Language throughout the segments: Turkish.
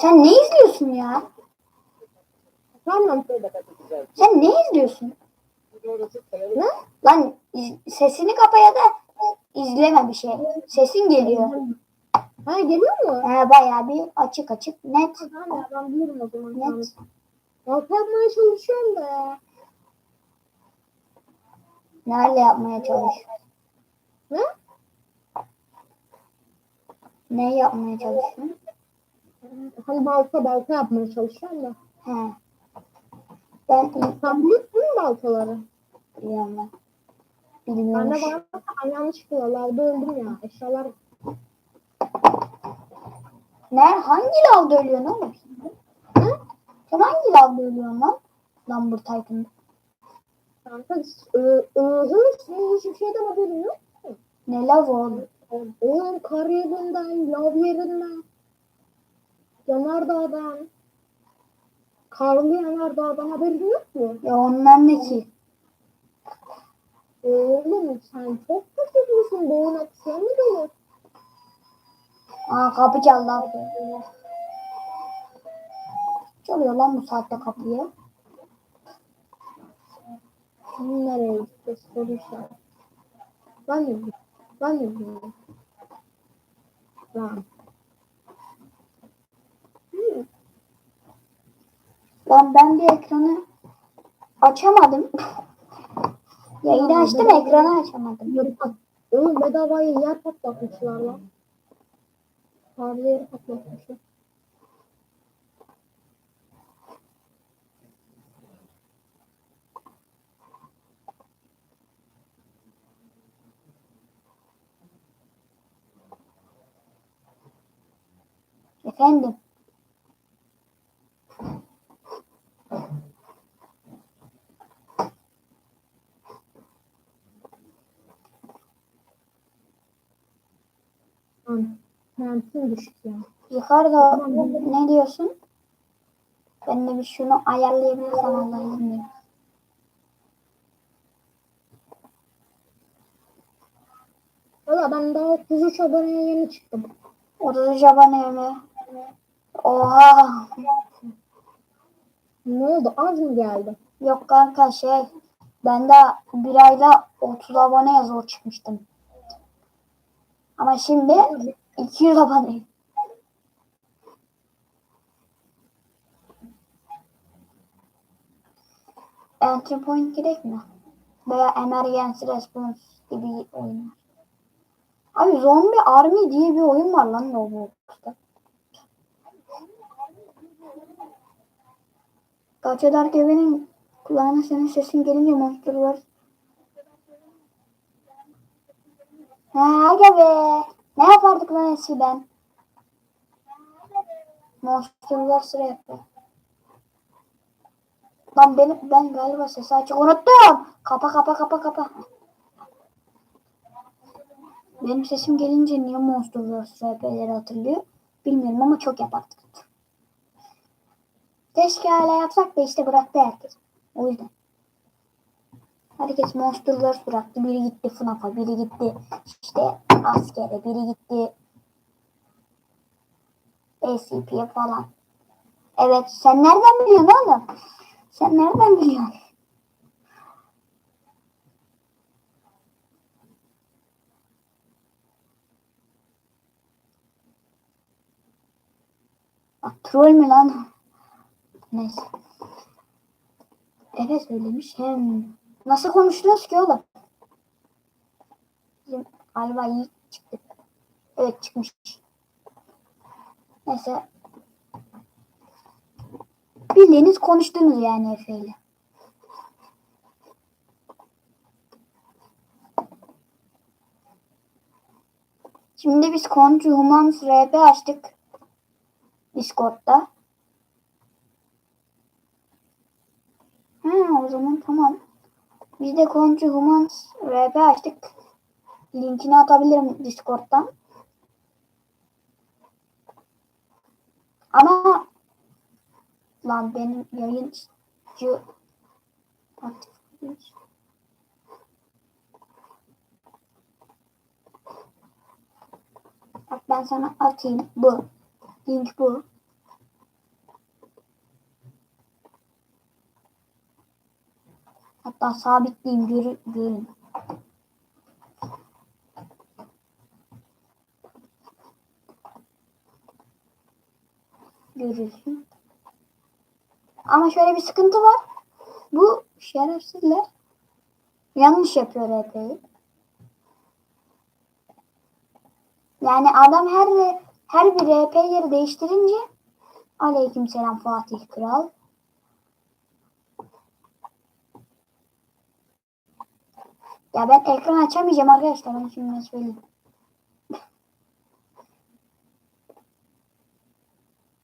Sen ne izliyorsun ya? Tamam. Sen ne izliyorsun? Ne? Lan iz- sesini kapa ya da izleme bir şey. Sesin geliyor. Ha geliyor mu? He bayağı bir açık açık net. Tamam ya ben bilirim o zaman. Net. Yapmaya çalışıyorum da ya. Nerede yapmaya çalışıyorsun? Ne? Ne yapmaya çalışıyorsun? Hani balta balta yapmaya çalışıyorum da. He. Ben Sen biliyorsun mu baltaları? biliyorum ben. Ben de Bilmiyormuş. ben yanlışlıkla lavda öldüm ya. Eşyalar Ne? Hangi lavda ölüyorsun oğlum? Hı? Sen hangi lavda ölüyorsun lan? Lambur Titan'da. kanka ıhır hiçbir şeyden haberin yok. Ne lav oğlum? Oğlum kar yerinden, lav yerinden, yanardağdan, karlı yanardağdan haberin yok mu? Ya onlar ne ki? Oğlum sen çok kötü müsün? Doğun aksiyonu mu dolu? Aa kapı çaldı abi. Çalıyor lan bu saatte kapıyı. Şimdi nereye? Soru işareti. Ben de. Ben de bilmiyorum. Hmm. Lan ben bir ekranı açamadım. Yayını açtım ekranı açamadım. Oğlum bedavaya yer patlatmışlar lan. Karlı yeri patlatmışlar. Efendim. Lan. Lensin düşük ya. Yukarıda ne diyorsun? Ben de bir şunu ayarlayabilirsem Allah'a izin verin. Valla ben daha 33 aboneye yeni çıktım. 33 abone mi? Oha. Ne oldu? Az mı geldi? Yok kanka şey. Ben de bir ayda 30 aboneye zor çıkmıştım. Ama şimdi 200 aboneyim. Entry point gerek mi? Veya emergency response gibi oyunlar. Abi Zombie Army diye bir oyun var lan Roblox'ta. Kaçı Dark Evi'nin kulağına senin sesin gelince monster var. Ha aga be. Ne yapardık lan eskiden? Monsterlar sıra yapıyor. Lan benim, ben galiba sesi açık unuttum. Kapa kapa kapa kapa. Benim sesim gelince niye Monster vs. RP'leri hatırlıyor? Bilmiyorum ama çok yapardık. Keşke hala yapsak da işte bıraktı herkes. O yüzden. Herkes Monster vs. bıraktı. Biri gitti FNAF'a, biri gitti işte askere, biri gitti SCP'ye falan. Evet, sen nereden biliyorsun oğlum? Sen nereden biliyorsun? Bak troll mü lan? Neyse. Evet söylemiş. Hem nasıl konuşuyoruz ki oğlum? Bizim galiba iyi çıktı. Evet çıkmış. Neyse. Bildiğiniz konuştunuz yani Efe ile. Şimdi biz Contra Humans RP açtık. Discord'da. Ha o zaman tamam. Biz de Contra Humans RP açtık. Linkini atabilirim Discord'dan. Ama Lan benim yayıncı. Bak ben sana atayım bu. Link bu. Hatta sabitleyeyim görü görün. Görürsün. Ama şöyle bir sıkıntı var. Bu şerefsizler yanlış yapıyor RP'yi. Yani adam her her bir RP yeri değiştirince Aleykümselam Fatih Kral. Ya ben ekran açamayacağım arkadaşlar. Ben şimdi söyleyeyim.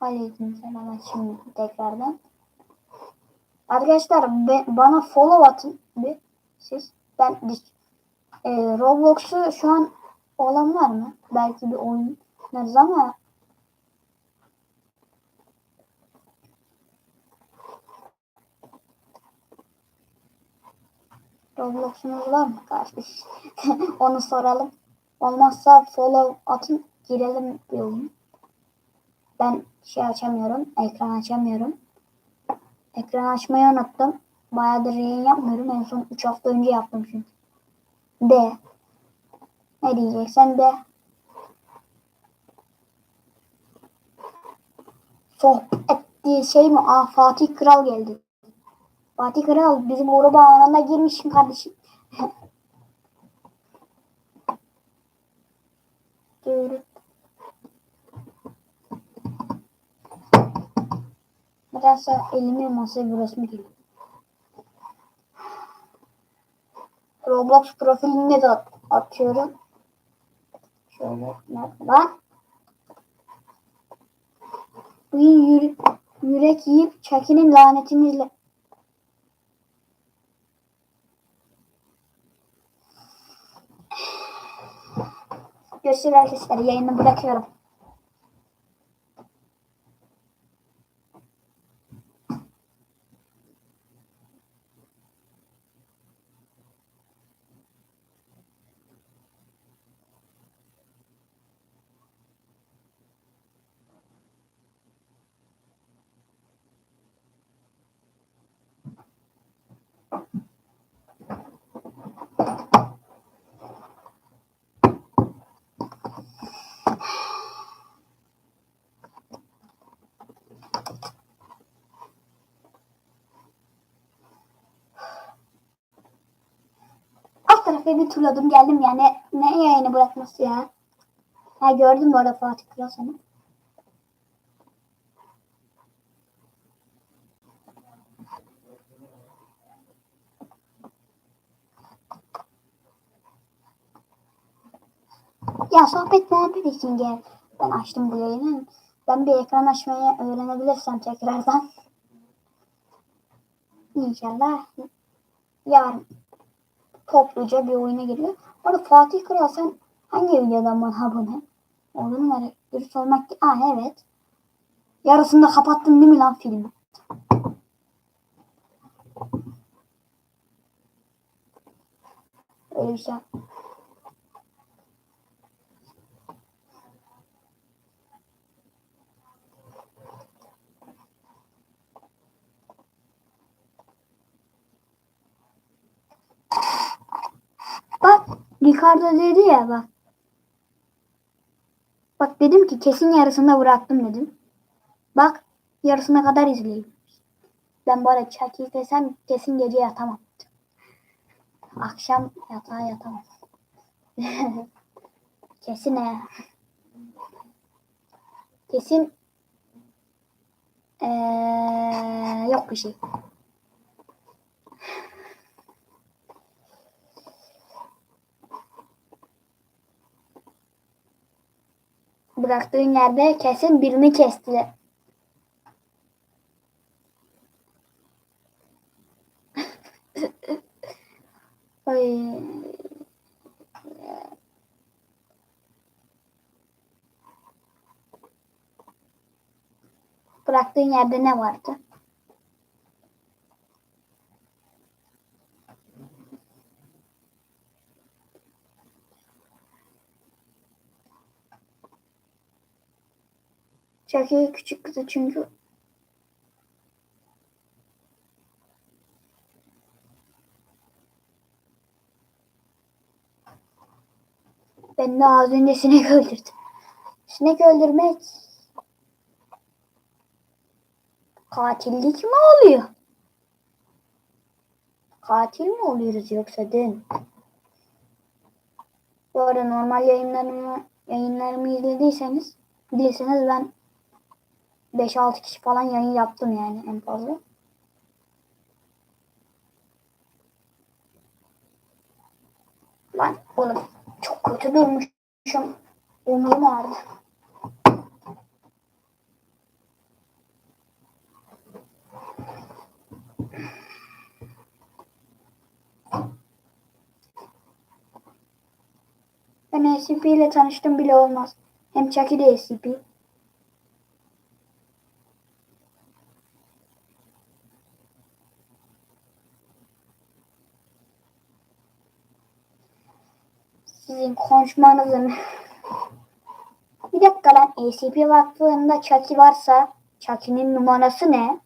Aleykümselam aç şimdi tekrardan. Arkadaşlar be- bana follow atın bir siz. Ben e, Roblox'u şu an olan var mı? Belki bir oynarız ama Roblox'unuz var mı kardeş? Onu soralım. Olmazsa follow atın girelim bir oyun. Ben şey açamıyorum. Ekran açamıyorum. Ekran açmayı unuttum. Bayağıdır yayın yapmıyorum. En son 3 hafta önce yaptım çünkü. De. Ne diyeceksen de. Sohbet ettiği şey mi? Aa Fatih Kral geldi. Fatih Kral bizim gruba anında girmişsin kardeşim. Biraz elimi masaya burası mı geliyor? Roblox profilinde de at- atıyorum. Şöyle nerede lan? Bu yürü, yürek yiyip Chucky'nin lanetini Görüşürüz arkadaşlar. Yayını bırakıyorum. Tarafa bir turladım geldim yani. Ne yayını bırakması ya. Ha gördüm bu arada Fatih Kral seni. Ya sohbet muhabbet için gel. Ben açtım bu yayını. Ben bir ekran açmayı öğrenebilirsem tekrardan. İnşallah yarın topluca bir oyuna giriyor. Orada Fatih Kral sen hangi videodan bana abone? Oğlum var. Dürüst olmak ki. Aa evet. Yarısında kapattın değil mi lan filmi? Öyle bir şey. Bak Ricardo dedi ya bak. Bak dedim ki kesin yarısında bıraktım dedim. Bak yarısına kadar izleyeyim. Ben bu arada desem kesin gece yatamam. Akşam yatağa yatamam. kesin he. Kesin ee, yok bir şey. Bıraktığın yerde kesin birini kestiler. Ay. Bıraktığın yerde ne vardı? Chucky küçük kızı çünkü. Ben de az önce sinek öldürdüm. Sinek öldürmek katillik mi oluyor? Katil mi oluyoruz yoksa dün? Bu arada normal yayınlarımı, yayınlarımı izlediyseniz bilirsiniz ben 5-6 kişi falan yayın yaptım yani en fazla. Lan oğlum çok kötü durmuşum. Omuzum ağrıdı. Ben SCP ile tanıştım bile olmaz. Hem Chucky de SCP. Konuşmanızın... Bir dakika lan ACP Vakfı'nda Chucky varsa Chucky'nin numarası ne?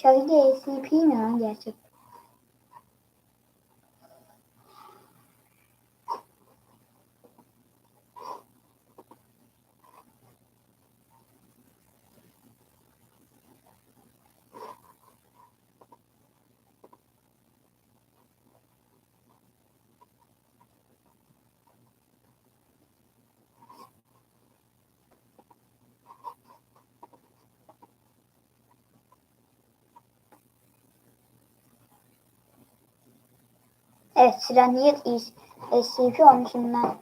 Chucky de ACP mi lan gerçek? Evet Sireniyet SCP olmuşundan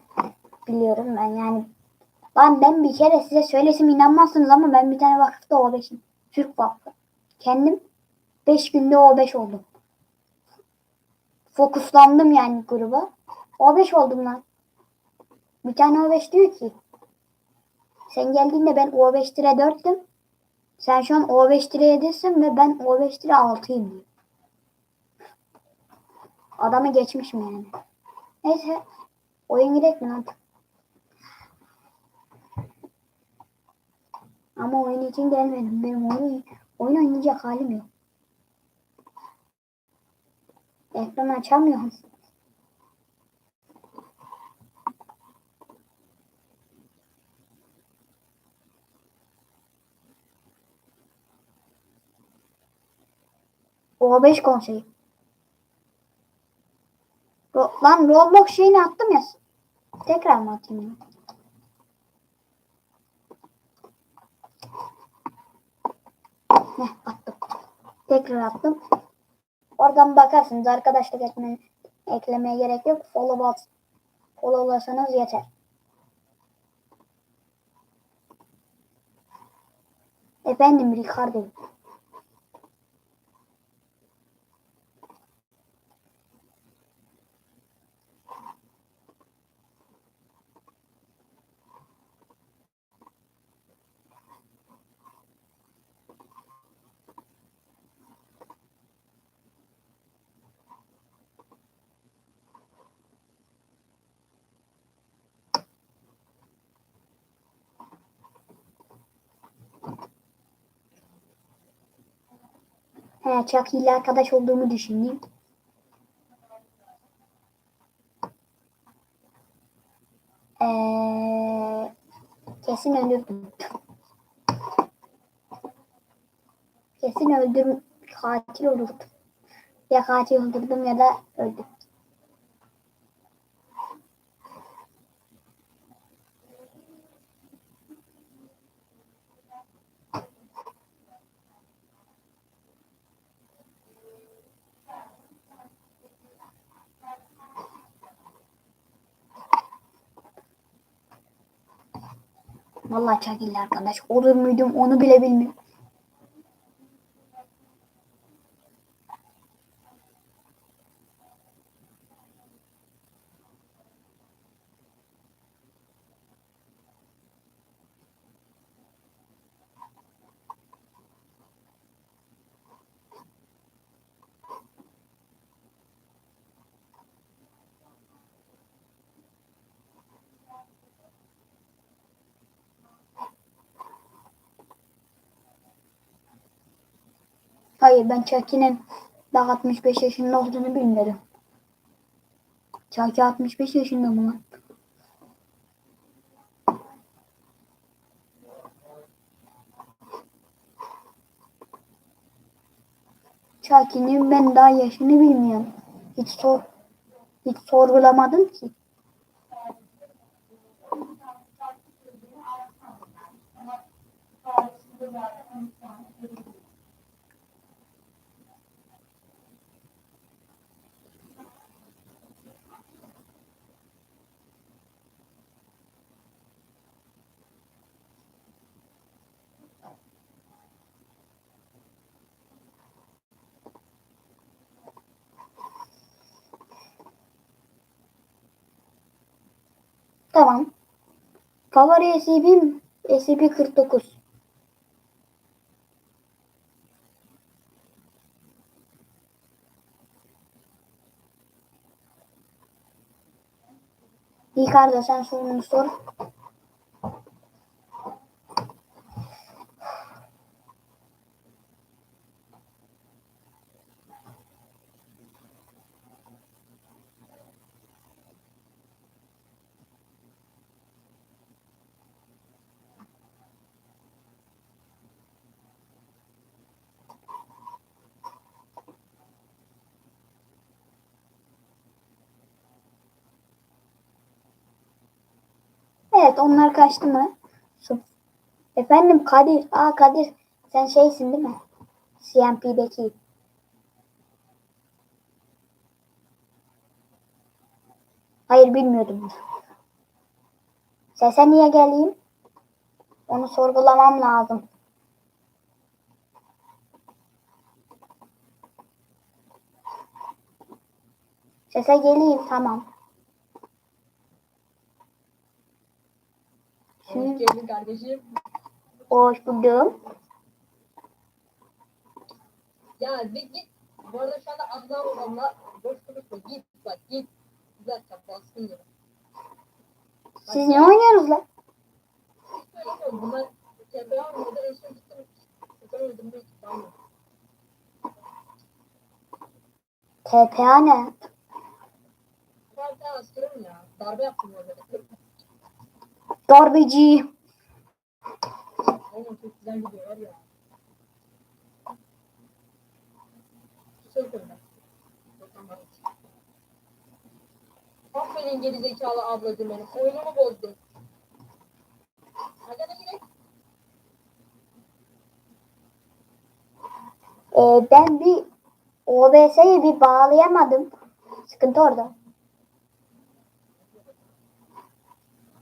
biliyorum ben yani. Lan ben bir kere size söylesem inanmazsınız ama ben bir tane vakıfta O5'im. Türk Vakfı. Kendim 5 günde O5 oldum. Fokuslandım yani gruba. O5 oldum lan. Bir tane O5 diyor ki sen geldiğinde ben O5 lira 4'tüm. Sen şu an O5 lira 7'sin ve ben O5 lira 6'yım diyor. Adamı geçmişim yani. Neyse. Oyun gidelim mi lan? Ama oyun için gelmedim. Benim oyun, oyun oynayacak halim yok. Ekranı açamıyorum. O 5 konseyi. Lan Roblox şeyini attım ya. Tekrar mı atayım ya? Heh, attım. Tekrar attım. Oradan bakarsınız. Arkadaşlık etme, eklemeye gerek yok. Follow bas. Followlasanız yeter. Efendim Ricardo. He, Chucky ile arkadaş olduğumu düşündüm. Ee, kesin öldürdüm. Kesin öldürüm katil olurdum. Ya katil öldürdüm ya da öldüm. Vallahi çakilli arkadaş. Olur muydum onu bile bilmiyorum. Hayır ben Chucky'nin daha 65 yaşında olduğunu bilmiyordum. Chucky 65 yaşında mı lan? Chucky'nin ben daha yaşını bilmiyorum. Hiç sor hiç sorgulamadım ki. Tamam. Favori SCP'm SCP-49. Ricardo sen sorunu sor. Evet onlar kaçtı mı? Efendim Kadir. Aa Kadir sen şeysin değil mi? CMP'deki. Hayır bilmiyordum. Sese niye geleyim? Onu sorgulamam lazım. Sese geleyim tamam. Hoş geldin kardeşim. Hoş buldum. Ya bir git. Bu arada şu anda Adnan babamla boş konuşma. Git bak git. Bir dakika baskın ya. Siz ne oynuyorsunuz lan? Bunlar TPA gittim. Öldürmeyi tutmam. TPA ne? Tane askerim ya. Darbe yaptım orada. Darbeci. Aferin gerizekalı ablacım benim. Oyunumu bozdun. Hadi gidelim. Ee, ben bir OBS'yi bir bağlayamadım. Sıkıntı orada. Bağlayamadım bildiğin YouTube'dan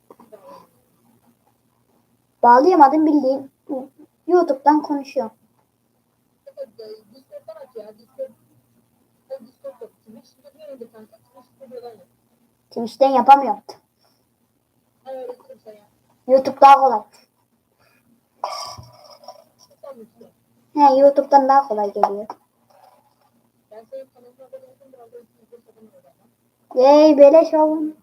konuşuyorum. Discord'dan aç ya. Discord. Ben Discord yok. Twitch stüdyo önünde kanka. Twitch stüdyodan yap. Twitch'ten yapamıyorum. YouTube daha kolay. He, YouTube'dan daha kolay geliyor. Yey beleş oğlum.